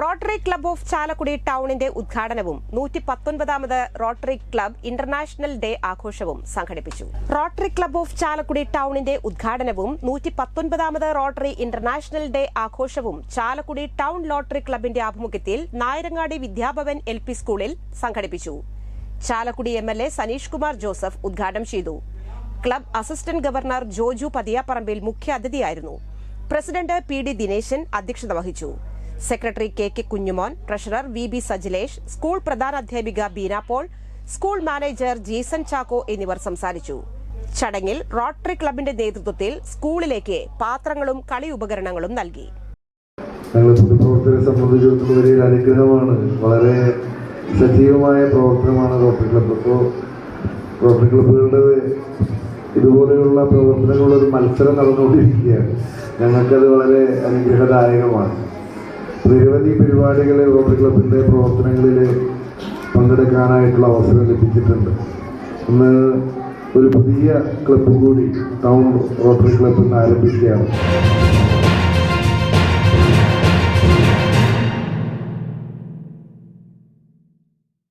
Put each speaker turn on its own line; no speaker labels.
Rotary club of Chalakudy ടൗണിന്റെ ഉദ്ഘാടനവും നൂറ്റി പത്തൊൻപതാമത് റോട്ടറി ക്ലബ് ഇന്റർനാഷണൽ ഡേ ആഘോഷവും സംഘടിപ്പിച്ചു. റോട്ടറി ക്ലബ് ഓഫ് ചാലക്കുടി ടൗണിന്റെ ഉദ്ഘാടനവും നൂറ്റി പത്തൊൻപതാമത് റോട്ടറി ഇന്റർനാഷണൽ ഡേ ആഘോഷവും ചാലക്കുടി ടൗൺ ലോട്ടറി ക്ലബിന്റെ ആഭിമുഖ്യത്തിൽ നായരങ്ങാടി വിദ്യാഭവൻ എൽ പി സ്കൂളിൽ സംഘടിപ്പിച്ചു. Chalakudy M L A Saneesh Kumar Joseph ഉദ്ഘാടനം ചെയ്തു. Club assistant governor Joju Pathiyaparambil മുഖ്യ അതിഥിയായിരുന്നു. പ്രസിഡന്റ് പി ഡി ദിനേശൻ അധ്യക്ഷത വഹിച്ചു. Secretary K K Kunjumon treasurer V B Sajilesh school പ്രധാനാധ്യാപിക Beena Paul school manager Jeeson Chacko എന്നിവർ സംസാരിച്ചു. ചടങ്ങിൽ റോട്ടറി ക്ലബിന്റെ നേതൃത്വത്തിൽ സ്കൂളിലേക്ക് പാത്രങ്ങളും കളി ഉപകരണങ്ങളും നൽകി.
അനുഗ്രഹമാണ്. വളരെ സജീവമായ പ്രവർത്തനമാണ് റോട്ടറി ക്ലബ്ബ് ഇപ്പോൾ റോട്ടറി ക്ലബ്ബുകളുടെ ഇതുപോലെയുള്ള പ്രവർത്തനങ്ങളുടെ ഒരു മത്സരം നടന്നുകൊണ്ടിരിക്കുകയാണ്. ഞങ്ങൾക്കത് വളരെ അനുഗ്രഹദായകമാണ്. നിരവധി പരിപാടികളിൽ റോട്ടറി ക്ലബിന്റെ പ്രവർത്തനങ്ങളിൽ പങ്കെടുക്കാനായിട്ടുള്ള അവസരം ലഭിച്ചിട്ടുണ്ട്. ഇന്ന് ഒരു പുതിയ ക്ലബ്ബ് കൂടി ടൗൺ റോട്ടറി ക്ലബ്ബ് ഇന്ന് ആരംഭിക്കുകയാണ്.